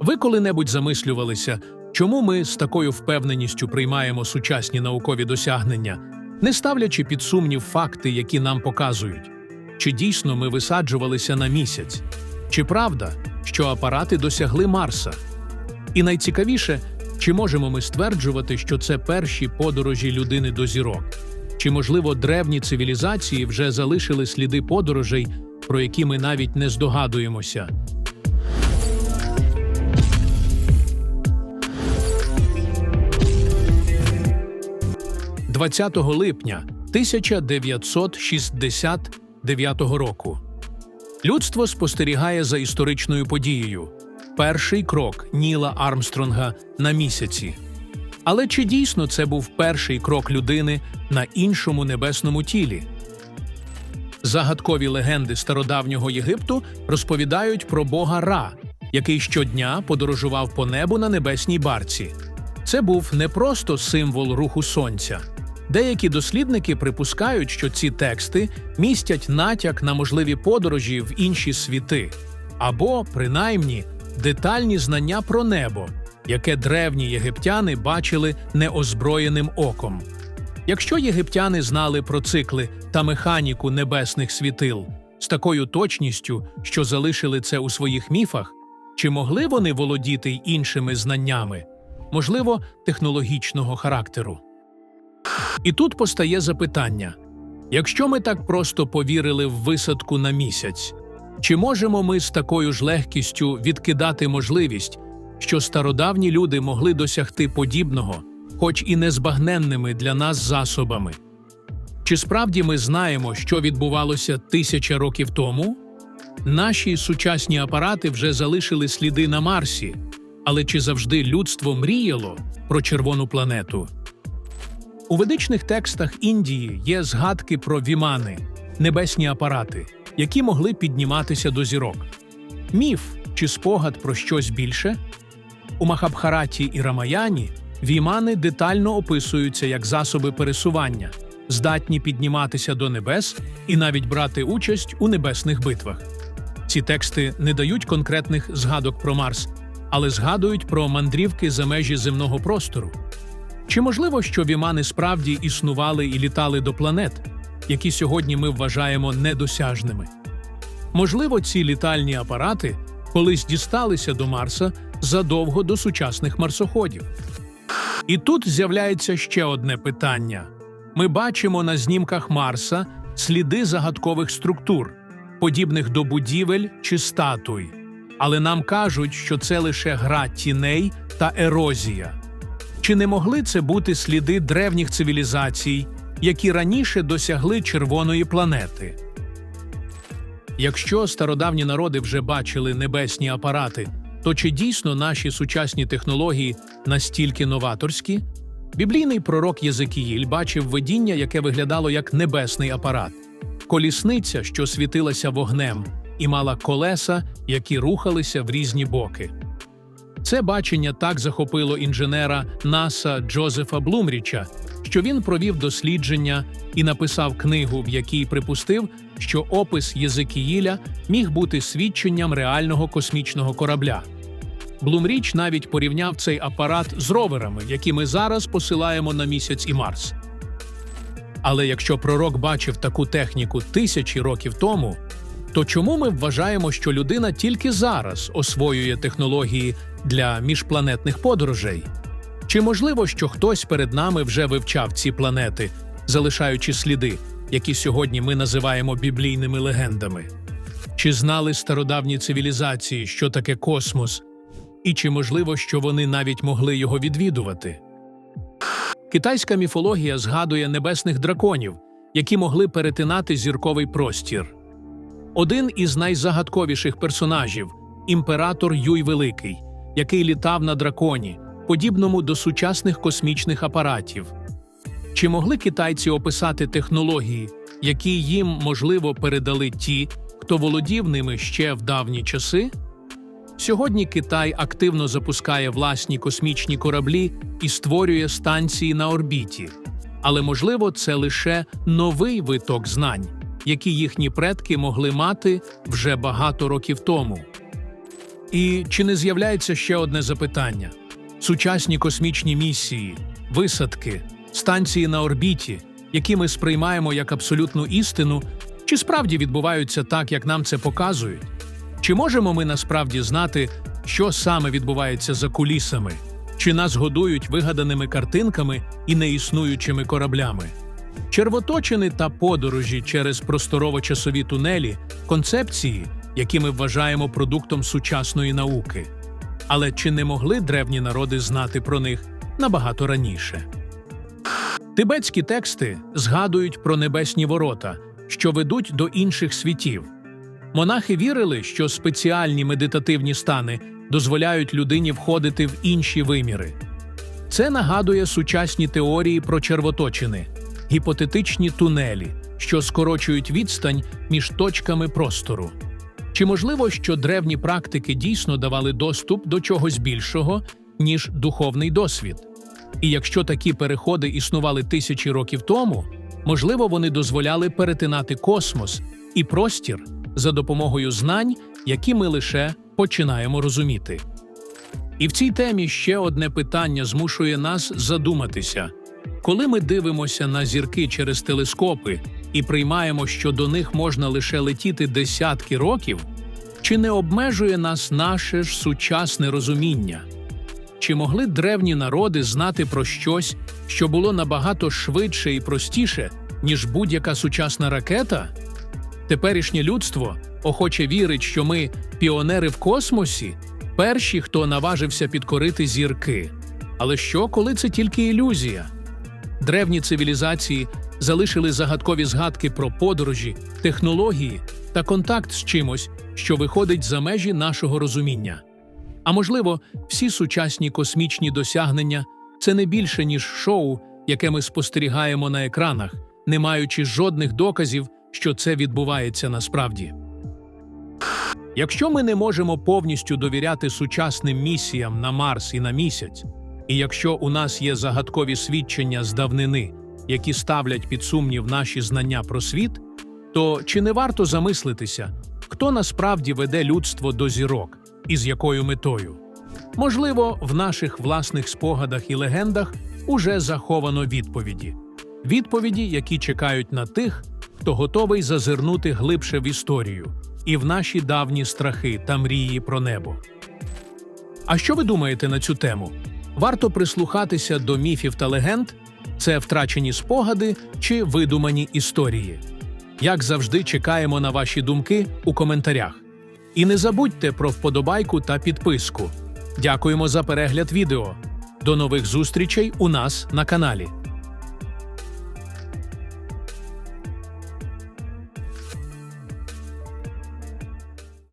Ви коли-небудь замислювалися, чому ми з такою впевненістю приймаємо сучасні наукові досягнення, не ставлячи під сумнів факти, які нам показують? Чи дійсно ми висаджувалися на місяць? Чи правда, що апарати досягли Марса? І найцікавіше, чи можемо ми стверджувати, що це перші подорожі людини до зірок? Чи, можливо, древні цивілізації вже залишили сліди подорожей, про які ми навіть не здогадуємося? – 20 липня 1969 року. Людство спостерігає за історичною подією перший крок Ніла Армстронга на місяці. Але чи дійсно це був перший крок людини на іншому небесному тілі? Загадкові легенди стародавнього Єгипту розповідають про бога Ра, який щодня подорожував по небу на небесній барці. Це був не просто символ руху сонця. Деякі дослідники припускають, що ці тексти містять натяк на можливі подорожі в інші світи, або, принаймні, детальні знання про небо, яке древні єгиптяни бачили неозброєним оком. Якщо єгиптяни знали про цикли та механіку небесних світил з такою точністю, що залишили це у своїх міфах, чи могли вони володіти іншими знаннями, можливо, технологічного характеру? І тут постає запитання: якщо ми так просто повірили в висадку на місяць, чи можемо ми з такою ж легкістю відкидати можливість, що стародавні люди могли досягти подібного, хоч і незбагненними для нас засобами? Чи справді ми знаємо, що відбувалося тисяча років тому? Наші сучасні апарати вже залишили сліди на Марсі, але чи завжди людство мріяло про червону планету? У ведичних текстах Індії є згадки про вімани, небесні апарати, які могли підніматися до зірок. Міф чи спогад про щось більше? У Махабхараті і Рамаяні вімани детально описуються як засоби пересування, здатні підніматися до небес і навіть брати участь у небесних битвах. Ці тексти не дають конкретних згадок про Марс, але згадують про мандрівки за межі земного простору. Чи можливо, що вімани справді існували і літали до планет, які сьогодні ми вважаємо недосяжними? Можливо, ці літальні апарати колись дісталися до Марса задовго до сучасних марсоходів. І тут з'являється ще одне питання: ми бачимо на знімках Марса сліди загадкових структур, подібних до будівель чи статуй, але нам кажуть, що це лише гра тіней та ерозія. Чи не могли це бути сліди древніх цивілізацій, які раніше досягли червоної планети? Якщо стародавні народи вже бачили небесні апарати, то чи дійсно наші сучасні технології настільки новаторські? Біблійний пророк Єзекіїль бачив видіння, яке виглядало як небесний апарат, колісниця, що світилася вогнем, і мала колеса, які рухалися в різні боки. Це бачення так захопило інженера НАСА Джозефа Блумріча, що він провів дослідження і написав книгу, в якій припустив, що опис Єзекіїля міг бути свідченням реального космічного корабля. Блумріч навіть порівняв цей апарат з роверами, які ми зараз посилаємо на місяць і Марс. Але якщо пророк бачив таку техніку тисячі років тому, то чому ми вважаємо, що людина тільки зараз освоює технології для міжпланетних подорожей? Чи можливо, що хтось перед нами вже вивчав ці планети, залишаючи сліди, які сьогодні ми називаємо біблійними легендами? Чи знали стародавні цивілізації, що таке космос, і чи можливо, що вони навіть могли його відвідувати? Китайська міфологія згадує небесних драконів, які могли перетинати зірковий простір. Один із найзагадковіших персонажів імператор Юй Великий, який літав на драконі, подібному до сучасних космічних апаратів. Чи могли китайці описати технології, які їм, можливо, передали ті, хто володів ними ще в давні часи? Сьогодні Китай активно запускає власні космічні кораблі і створює станції на орбіті. Але, можливо, це лише новий виток знань, які їхні предки могли мати вже багато років тому. І чи не з'являється ще одне запитання: сучасні космічні місії, висадки, станції на орбіті, які ми сприймаємо як абсолютну істину, чи справді відбуваються так, як нам це показують? Чи можемо ми насправді знати, що саме відбувається за кулісами? Чи нас годують вигаданими картинками і неіснуючими кораблями? Червоточини та подорожі через просторово-часові тунелі концепції, які ми вважаємо продуктом сучасної науки. Але чи не могли древні народи знати про них набагато раніше? Тибетські тексти згадують про небесні ворота, що ведуть до інших світів. Монахи вірили, що спеціальні медитативні стани дозволяють людині входити в інші виміри. Це нагадує сучасні теорії про червоточини, гіпотетичні тунелі, що скорочують відстань між точками простору. Чи можливо, що древні практики дійсно давали доступ до чогось більшого, ніж духовний досвід? І якщо такі переходи існували тисячі років тому, можливо, вони дозволяли перетинати космос і простір за допомогою знань, які ми лише починаємо розуміти. І в цій темі ще одне питання змушує нас задуматися. Коли ми дивимося на зірки через телескопи і приймаємо, що до них можна лише летіти десятки років, чи не обмежує нас наше ж сучасне розуміння? Чи могли древні народи знати про щось, що було набагато швидше і простіше, ніж будь-яка сучасна ракета? Теперішнє людство охоче вірить, що ми піонери в космосі, перші, хто наважився підкорити зірки. Але що, коли це тільки ілюзія? Древні цивілізації залишили загадкові згадки про подорожі, технології та контакт з чимось, що виходить за межі нашого розуміння. А можливо, всі сучасні космічні досягнення це не більше ніж шоу, яке ми спостерігаємо на екранах, не маючи жодних доказів, що це відбувається насправді. Якщо ми не можемо повністю довіряти сучасним місіям на Марс і на місяць, і якщо у нас є загадкові свідчення з давнини, які ставлять під сумнів наші знання про світ, то чи не варто замислитися, хто насправді веде людство до зірок і з якою метою? Можливо, в наших власних спогадах і легендах уже заховано відповіді, відповіді, які чекають на тих, хто готовий зазирнути глибше в історію і в наші давні страхи та мрії про небо. А що ви думаєте на цю тему? Варто прислухатися до міфів та легенд? Це втрачені спогади чи видумані історії? Як завжди, чекаємо на ваші думки у коментарях. І не забудьте про вподобайку та підписку. Дякуємо за перегляд відео. До нових зустрічей у нас на каналі.